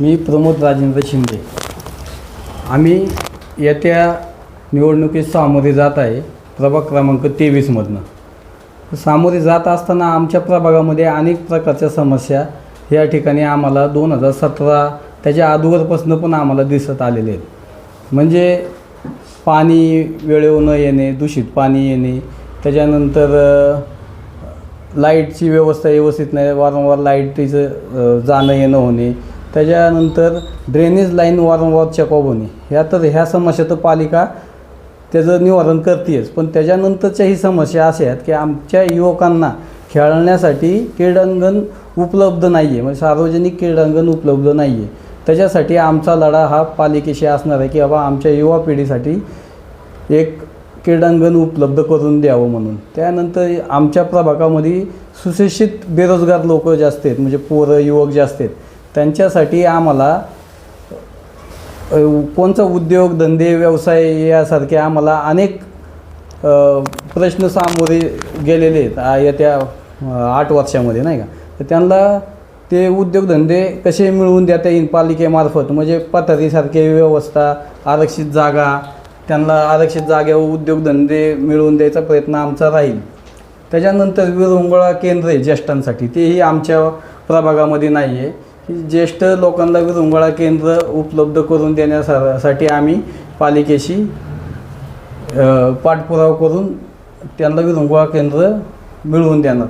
मी प्रमोद राजेंद्र शिंदे. आम्ही येत्या निवडणुकीत सामोरे जात आहे प्रभाग क्रमांक तेवीसमधनं सामोरे जात असताना आमच्या प्रभागामध्ये अनेक प्रकारच्या समस्या या ठिकाणी आम्हाला दोन हजार सतरा त्याच्या अगोदरपासून पण आम्हाला दिसत आलेले आहेत. म्हणजे पाणी वेळेवर न येणे दूषित पाणी येणे त्याच्यानंतर लाईटची व्यवस्था व्यवस्थित नाही वारंवार लाईटीचं जाणं येणं होणे त्याच्यानंतर ड्रेनेज लाईन वारंवार चेकअप होणे. ह्या तर ह्या समस्या तर पालिका त्याचं निवारण करतेच. पण त्याच्यानंतरच्याही समस्या अशा आहेत की आमच्या युवकांना खेळण्यासाठी क्रीडांगण उपलब्ध नाही आहे म्हणजे सार्वजनिक क्रीडांगण उपलब्ध नाही आहे त्याच्यासाठी आमचा लढा हा पालिकेशी असणार आहे की बाबा आमच्या युवा पिढीसाठी एक क्रीडांगण उपलब्ध करून द्यावं म्हणून. त्यानंतर आमच्या प्रभागामध्ये सुशिक्षित बेरोजगार लोक जास्त आहेत. म्हणजे पोरं युवक जास्त आहेत. त्यांच्यासाठी आम्हाला कोणचा उद्योग धंदे व्यवसाय यासारखे आम्हाला अनेक प्रश्न सामोरे गेलेले आहेत येत्या आठ वर्षामध्ये नाही का? तर त्यांना ते उद्योगधंदे कसे मिळवून देता येईल पालिकेमार्फत? म्हणजे पथारीसारखे व्यवस्था आरक्षित जागा त्यांना आरक्षित जागेवर उद्योगधंदे मिळवून द्यायचा प्रयत्न आमचा राहील. त्याच्यानंतर विरंगुळा केंद्र आहे ज्येष्ठांसाठी तेही आमच्या प्रभागामध्ये नाही आहे ज्येष्ठ लोकांना विरंगुळा केंद्र उपलब्ध करून देण्यासाठी आम्ही पालिकेशी पाठपुरावा करून त्यांना विरंगुळा केंद्र मिळवून देणार.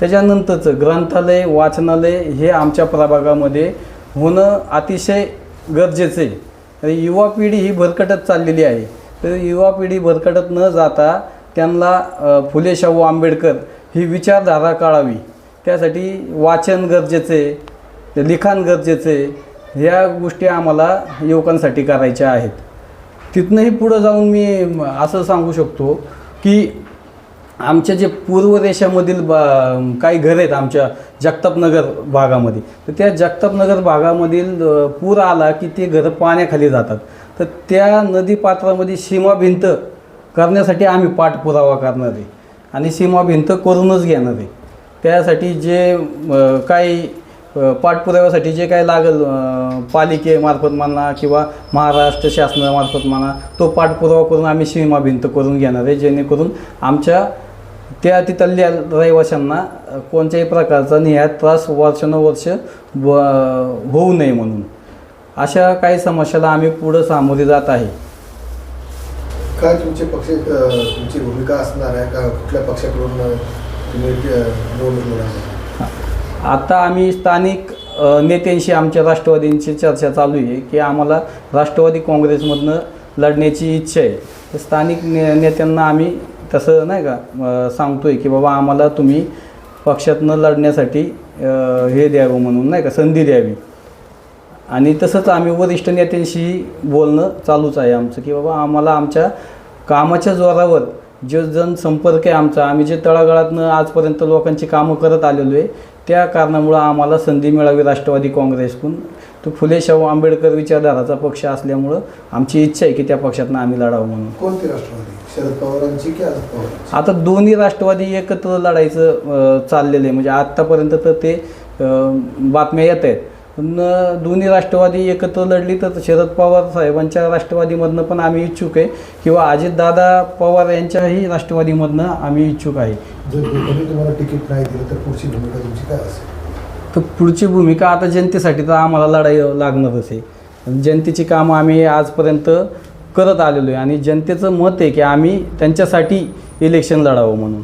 त्याच्यानंतरचं ग्रंथालय वाचनालय हे आमच्या प्रभागामध्ये होणं अतिशय गरजेचं आहे. युवा पिढी ही भरकटत चाललेली आहे. तर युवा पिढी भरकटत न जाता त्यांना फुले शाहू आंबेडकर ही विचारधारा काढावी. त्यासाठी वाचन गरजेचं आहे. लिखाण गरजेचं आहे. ह्या गोष्टी आम्हाला युवकांसाठी करायच्या आहेत. तिथनंही पुढं जाऊन मी असं सांगू शकतो की आमच्या जे पूर्वदेशामधील बा काही घर आहेत आमच्या जगतापनगर भागामध्ये तर त्या जगतापनगर भागामधील पूर आला की ते घरं पाण्याखाली जातात. तर त्या नदीपात्रामध्ये सीमा भिंत करण्यासाठी आम्ही पाठपुरावा करणार आहे. आणि सीमाभिंत करूनच घेणार आहे. त्यासाठी जे काही पाठपुराव्यासाठी जे काय लागेल पालिकेमार्फत म्हणा किंवा महाराष्ट्र शासनामार्फत म्हणा तो पाठपुरावा करून आम्ही सीमा भिंत करून घेणार आहे जेणेकरून आमच्या त्या तिथल्या रहिवाशांना कोणत्याही प्रकारचा निहाय त्रास वर्षानुवर्ष व होऊ नये म्हणून. अशा काही समस्याला आम्ही पुढं सामोरे जात आहे. काय तुमचे पक्ष तुमची भूमिका असणार आहे? का कुठल्या पक्षाकडून तुम्ही निवडणूक आता आम्ही स्थानिक नेत्यांशी आमच्या राष्ट्रवादींची चर्चा चालू आहे की आम्हाला राष्ट्रवादी काँग्रेसमधनं लढण्याची इच्छा आहे. तर स्थानिक ने नेत्यांना आम्ही तसं नाही का सांगतो आहे की बाबा आम्हाला तुम्ही पक्षातनं लढण्यासाठी हे द्यावं म्हणून नाही का संधी द्यावी. आणि तसंच आम्ही वरिष्ठ नेत्यांशी बोलणं चालूच आहे आमचं की बाबा आम्हाला आमच्या कामाच्या जोरावर जो जनसंपर्क आहे आमचा. आम्ही जे तळागाळातनं आजपर्यंत लोकांची कामं करत आलेलो आहे त्या कारणामुळं आम्हाला संधी मिळावी राष्ट्रवादी काँग्रेसकडून. तो फुले शाहू आंबेडकर विचारधाराचा पक्ष असल्यामुळं आमची इच्छा आहे की त्या पक्षातनं आम्ही लढावं म्हणून. कोणती राष्ट्रवादी? शरद पवारांची की अजित आता दोन्ही राष्ट्रवादी एकत्र लढायचं अ, चाललेलं आहे. म्हणजे आत्तापर्यंत तर ते अ, बातम्या येत आहेत. पण दोन्ही राष्ट्रवादी एकत्र लढली तर शरद पवार साहेबांच्या राष्ट्रवादीमधनं पण आम्ही इच्छुक आहे. किंवा अजितदादा पवार यांच्याही राष्ट्रवादीमधनं आम्ही इच्छुक आहे. जर दोघांनी तुम्हाला तिकीट नाही दिलं तर पुढची भूमिका तुमची काय असेल? तर पुढची भूमिका आता जनतेसाठी तर आम्हाला लढाई लागणारच आहे. जनतेची कामं आम्ही आजपर्यंत करत आलेलो आहे आणि जनतेचं मत आहे की आम्ही त्यांच्यासाठी इलेक्शन लढावं म्हणून.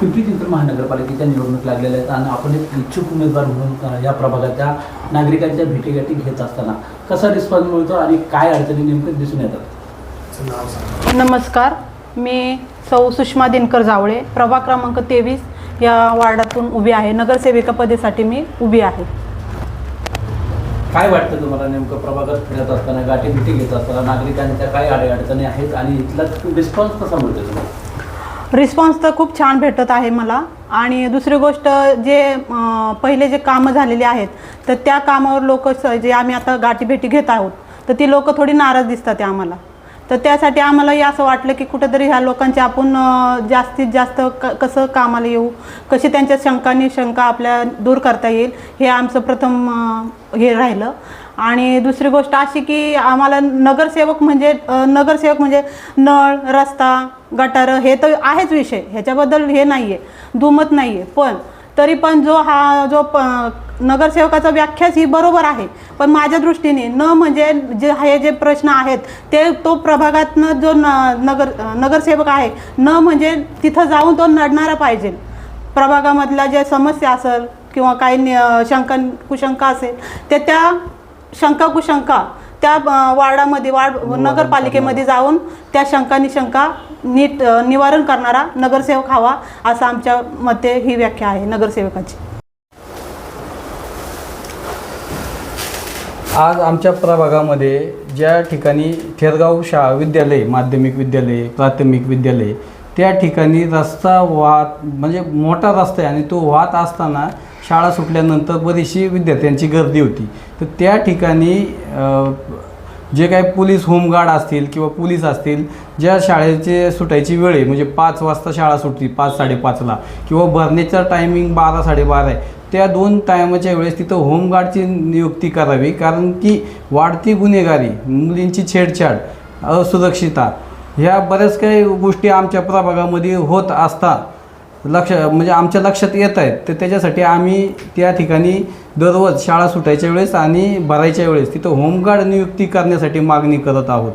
पिंपरी चिंचवड महानगरपालिकेच्या निवडणूक लागलेल्या आहेत आणि आपण एक इच्छुक उमेदवार म्हणून या प्रभागाच्या नागरिकांच्या भेटीगाठी घेत असताना कसा रिस्पॉन्स मिळतो आणि काय अडचणी नेमकं दिसून येतात? नमस्कार. मी सौ सुषमा दिनकर जावळे प्रभाग क्रमांक तेवीस या वार्डातून उभी आहे. नगरसेविका पदेसाठी मी उभी आहे. काय वाटतं तुम्हाला नेमकं प्रभागात फिरत असताना गाठी भेटी घेत असताना नागरिकांच्या काय अडी अडचणी आहेत आणि इथला रिस्पॉन्स कसा मिळतो तुम्हाला? रिस्पॉन्स तर खूप छान भेटत आहे मला. आणि दुसरी गोष्ट जे पहिले जे कामं झालेली आहेत तर त्या कामावर लोक जे आम्ही आता गाठीभेटी घेत आहोत तर ती लोक थोडी नाराज दिसतात आहे आम्हाला. तर त्यासाठी आम्हालाही असं वाटलं की कुठेतरी ह्या लोकांचे आपण जास्तीत जास्त क कसं कामाला येऊ कशी त्यांच्या शंका आपल्या दूर करता येईल हे आमचं प्रथम हे राहिलं. आणि दुसरी गोष्ट अशी की आम्हाला नगरसेवक म्हणजे नगरसेवक म्हणजे नळ रस्ता गटारं हे तर आहेच विषय. ह्याच्याबद्दल हे नाही आहे दुमत नाही आहे पण तरी पण जो हा जो प नगरसेवकाचा व्याख्याच ही बरोबर आहे. पण माझ्या दृष्टीने न म्हणजे जे हे जे प्रश्न आहेत ते तो प्रभागातनं जो न नगर नगरसेवक आहे न म्हणजे तिथं जाऊन तो नडणारा पाहिजे. प्रभागामधल्या ज्या समस्या असेल किंवा काही नि- शंका कुशंका असेल ते त्या शंका कुशंका त्या वार्डामध्ये वार्ड नगरपालिकेमध्ये जाऊन त्या शंका निशंका नीट निवारण करणारा नगरसेवक हवा असं आमच्या मते ही व्याख्या आहे नगरसेवकाची. आज आमच्या प्रभागामध्ये ज्या ठिकाणी थेरगाव शाळा विद्यालय माध्यमिक विद्यालय प्राथमिक विद्यालय त्या ठिकाणी रस्ता वाहत म्हणजे मोठा रस्ता आहे आणि तो वाहत असताना शाळा सुटल्यानंतर बरीचशी विद्यार्थ्यांची गर्दी होती. तर त्या ठिकाणी जे काही पोलीस होमगार्ड असतील किंवा पोलीस असतील ज्या शाळेचे सुटायची वेळ आहे म्हणजे पाच वाजता शाळा सुटली पाच साडेपाचला किंवा भरण्याचा टायमिंग बारा साडेबारा आहे त्या दोन टायमाच्या वेळेस तिथं होमगार्डची नियुक्ती करावी. कारण की वाढती गुन्हेगारी मुलींची छेडछाड असुरक्षितता ह्या बऱ्याच काही गोष्टी आमच्या प्रभागामध्ये होत असतात. लक्ष म्हणजे आमच्या लक्षात येत आहेत. तर त्याच्यासाठी आम्ही त्या ठिकाणी दररोज शाळा सुटायच्या वेळेस आणि भरायच्या वेळेस तिथं होमगार्ड नियुक्ती करण्यासाठी मागणी करत आहोत.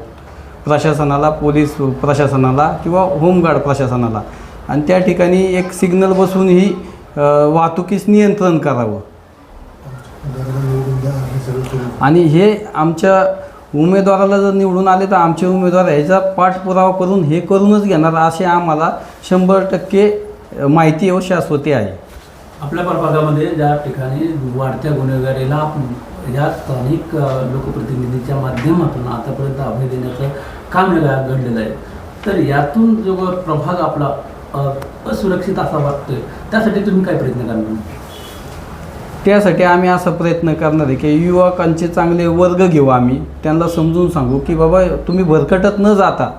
प्रशासनाला पोलीस प्रशासनाला किंवा होमगार्ड प्रशासनाला. आणि त्या ठिकाणी एक सिग्नल बसून ही वाहतुकीस नियंत्रण करावं. आणि हे आमच्या उमेदवाराला जर निवडून आले तर आमचे उमेदवार ह्याचा पाठपुरावा करून हे करूनच घेणार असे आम्हाला शंभर टक्के माहिती व शाश्वती आहे. आपल्या प्रभागामध्ये ज्या ठिकाणी वाढत्या गुन्हेगारीला या स्थानिक लोकप्रतिनिधीच्या माध्यमातून आतापर्यंत अभय देण्याचं काम घडलेलं आहे. तर यातून जो प्रभाग आपला असुरक्षित असा वाटतोय त्यासाठी तुम्ही काय प्रयत्न करणार? त्यासाठी आम्ही असा प्रयत्न करणार आहे की युवकांचे चांगले वर्ग घेऊ आम्ही. त्यांना समजून सांगू की बाबा तुम्ही भरकटत न जाता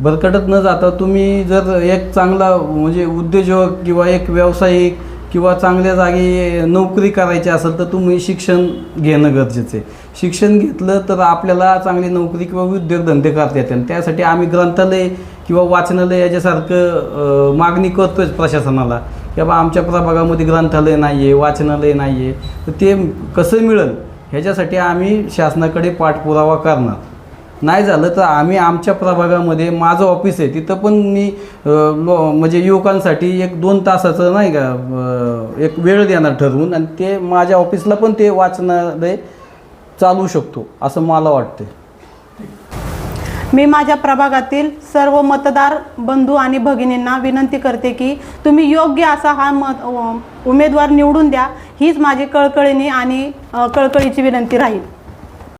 भरकटत न जाता तुम्ही जर एक चांगला म्हणजे उद्योजक किंवा एक व्यावसायिक किंवा चांगल्या जागी नोकरी करायची असेल तर तुम्ही शिक्षण घेणं गरजेचं आहे. शिक्षण घेतलं तर आपल्याला चांगली नोकरी किंवा उद्योगधंदे करता येतील. त्यासाठी आम्ही ग्रंथालय किंवा वाचनालय याच्यासारखं मागणी मागणी करतोच प्रशासनाला की बाबा आमच्या प्रभागामध्ये ग्रंथालय नाही आहे वाचनालय नाही आहे तर ते कसं मिळेल? ह्याच्यासाठी आम्ही शासनाकडे पाठपुरावा करणार. नाही झालं तर आम्ही आमच्या प्रभागामध्ये माझं ऑफिस आहे तिथं पण मी लो म्हणजे युवकांसाठी एक दोन तासाचं नाही का एक वेळ देणार ठरवून आणि ते माझ्या ऑफिसला पण ते वाचनालय चालू शकतो असं मला वाटते मी माझ्या प्रभागातील सर्व मतदार बंधू आणि भगिनींना विनंती करते की तुम्ही योग्य असा हा मत उमेदवार निवडून द्या हीच माझी कळकळीने आणि कळकळीची विनंती राहील.